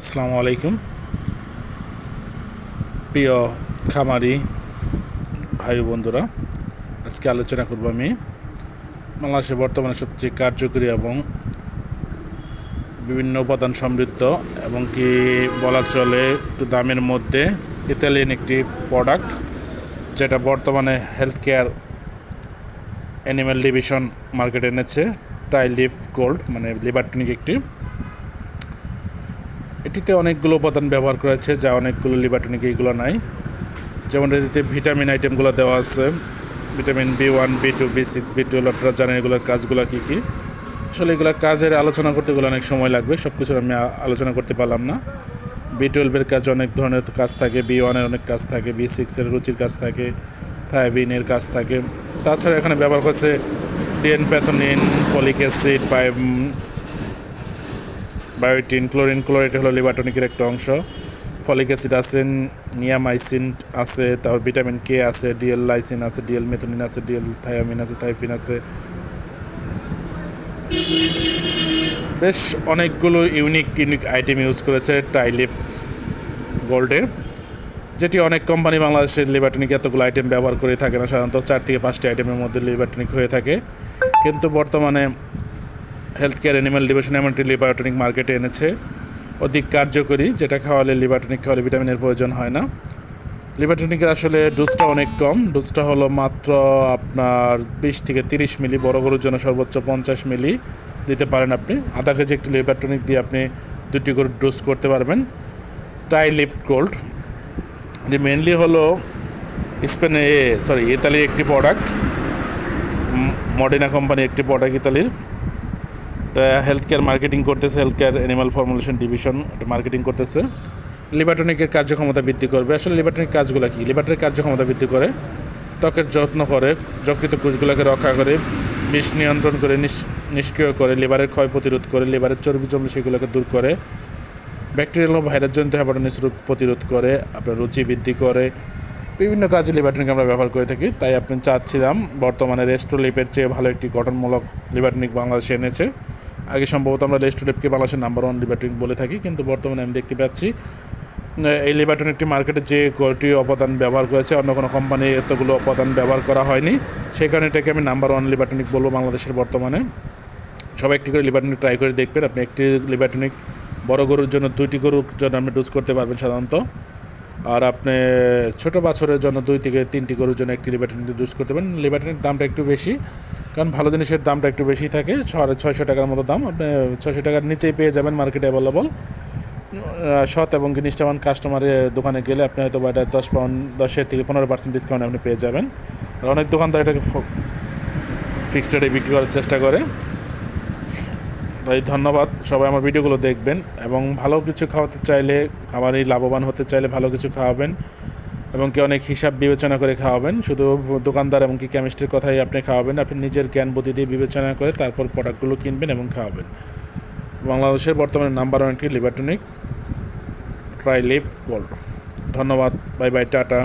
আসসালামু আলাইকুম। প্রিয় খামারি ভাই বন্ধুরা, আজকে আলোচনা করব আমি বাংলাদেশে বর্তমানে সবচেয়ে কার্যকরী এবং বিভিন্ন উপাদান সমৃদ্ধ এবং কি বলা চলে একটু দামের মধ্যে ইতালিয়ান একটি প্রোডাক্ট যেটা বর্তমানে হেলথ কেয়ার অ্যানিম্যাল ডিভিশন মার্কেটে এনেছে টাইলিফ গোল্ড মানে লিভার টনিক একটি। এটিতে অনেকগুলো উপাদান ব্যবহার করা হয়েছে যা অনেকগুলো লিভারটনিক এইগুলো নাই। যেমন এটিতে ভিটামিন আইটেমগুলো দেওয়া আছে vitamin B one B two B six B twelve আপনারা জানেন এগুলোর কাজগুলো কী কী। আসলে এগুলো কাজের আলোচনা করতে গেলে অনেক সময় লাগবে সব কিছুর আমি আলোচনা করতে পারলাম না। বি টুয়েলভের কাজ অনেক ধরনের কাজ থাকে বি ওয়ানের অনেক কাজ থাকে বি সিক্সের রুচির কাজ থাকে থায়াবিনের কাজ থাকে। তাছাড়া এখানে ব্যবহার করছে ডিএন প্যাথোনিন ফলিক অ্যাসিড পাই বায়োটিন, ক্লোরিন, ক্লোরাইড হলো লিভারটনিকের একটা অংশ। ফলিক অ্যাসিড আছে, নিয়ামাইসিন আছে, তারপর ভিটামিন কে আছে, ডিএল লাইসিন আছে, ডিএল মেথনিন আছে, ডিএল থায়ামিন আছে থাইফিন আছে। বেশ অনেকগুলো ইউনিক ইউনিক আইটেম ইউজ করেছে টাইলিপ গোল্ডে, যেটি অনেক কোম্পানি বাংলাদেশের লিভারটনিক এতগুলো আইটেম ব্যবহার করে থাকে না, সাধারণত চার থেকে পাঁচটি আইটেমের মধ্যে লিভারটনিক হয়ে থাকে। কিন্তু বর্তমানে হেলথ কেয়ার অ্যানিম্যাল ডিভিশন এমন একটি লিভারটনিক মার্কেটে এনেছে। অধিক কার্যকরী, যেটা খাওয়ালে লিভারটনিক খাওয়ালে ভিটামিনের প্রয়োজন হয় না। লিভারটনিকের আসলে ডোজটা অনেক কম। ডোজটা হলো মাত্র আপনার বিশ থেকে তিরিশ মিলি, বড় গরুর জন্য সর্বোচ্চ পঞ্চাশ মিলি দিতে পারেন আপনি। আধা কেজি একটি লিভারটনিক দিয়ে আপনি দুটি গরুর ডোজ করতে পারবেন। টাই লিফট গোল্ড এটি মেনলি হলো স্পেনে সরি ইতালির একটি প্রোডাক্ট মডিনা কোম্পানি একটি প্রোডাক্ট ইতালির। হেলথ কেয়ার মার্কেটিং করতেছে health care animal formulation division marketing করতেছে। লিভারটনিকের কার্যক্ষমতা বৃদ্ধি করবে। আসলে লিভারটনিক কাজগুলো কি? লিভারটনিক কার্যক্ষমতা বৃদ্ধি করে, ত্বকের যত্ন করে যকৃত কোষগুলোকে রক্ষা করে, বিষ নিয়ন্ত্রণ করে নিষ- নিষ্ক্রিয় করে, লিভারের ক্ষয় প্রতিরোধ করে, লিভারের চর্বি জমলে সেগুলোকে দূর করে ব্যাকটেরিয়াল ও ভাইরাসজনিত হ্যাপাটাইটিস রোগ প্রতিরোধ করে, আপনার রুচি বৃদ্ধি করে। বিভিন্ন কাজে লিভারটনিক আমরা ব্যবহার করে থাকি, তাই আপনি চাচ্ছিলাম বর্তমানে রেস্টোলিপের চেয়ে ভালো একটি গঠনমূলক লিভারটনিক বাংলাদেশে এনেছে। আগে সম্ভবত আমরা রেস্টোলিপকে বাংলাদেশের নাম্বার ওয়ান লিভারটনিক বলে থাকি, কিন্তু বর্তমানে আমি দেখতে পাচ্ছি এই লিভারটনিকটি মার্কেটে যে কয়টি উপাদান ব্যবহার করেছে, অন্য কোনো কোম্পানি এতগুলো উপাদান ব্যবহার করা হয়নি। সেই কারণে এটাকে আমি নাম্বার ওয়ান লিভারটনিক বলব বাংলাদেশের বর্তমানে। সবাই একটি করে লিভারটনিক ট্রাই করে দেখবেন, আপনি একটি লিভারটনিক বড় গরুর জন্য দুইটি গরুর জন্য আপনি ডুজ করতে পারবেন সাধারণত। আর আপনি ছোট বাছরের জন্য দুই থেকে তিনটি গরুর জন্য একটি লিভারটনিক ইউজ করতে পারেন। লিভারটনিক দামটা একটু বেশি, কারণ ভালো জিনিসের দামটা একটু বেশি থাকে। ছয়শো টাকার মতো দাম। আপনি ছয়শো টাকার নিচেই পেয়ে যাবেন মার্কেটে অ্যাভেলেবল সৎ এবং নিষ্ঠাবান কাস্টমারের দোকানে গেলে আপনি হয়তো বা এটা দশ পাউন্ড দশের থেকে পনেরো পার্সেন্ট ডিসকাউন্ট আপনি পেয়ে যাবেন। আর অনেক দোকানদার এটাকে ফিক্সড রেটে বিক্রি করার চেষ্টা করে। তাই ধন্যবাদ। সবাই আমার ভিডিওগুলো দেখবেন এবং ভালো কিছু খাওয়াতে চাইলে, খাবারই লাভবান হতে চাইলে ভালো কিছু খাওয়াবেন এবং কি অনেক হিসাব বিবেচনা করে খাওয়াবেন। শুধু দোকানদার এবং কি কেমিস্ট্রির কথাই আপনি খাওয়াবেন, আপনি নিজের জ্ঞান বুদ্ধি দিয়ে বিবেচনা করে তারপর প্রোডাক্টগুলো কিনবেন এবং খাওয়াবেন। বাংলাদেশের বর্তমানে নাম্বার ওয়ান একটি liver tonic Tri Lif Gold ধন্যবাদ বাই বাই টাটা।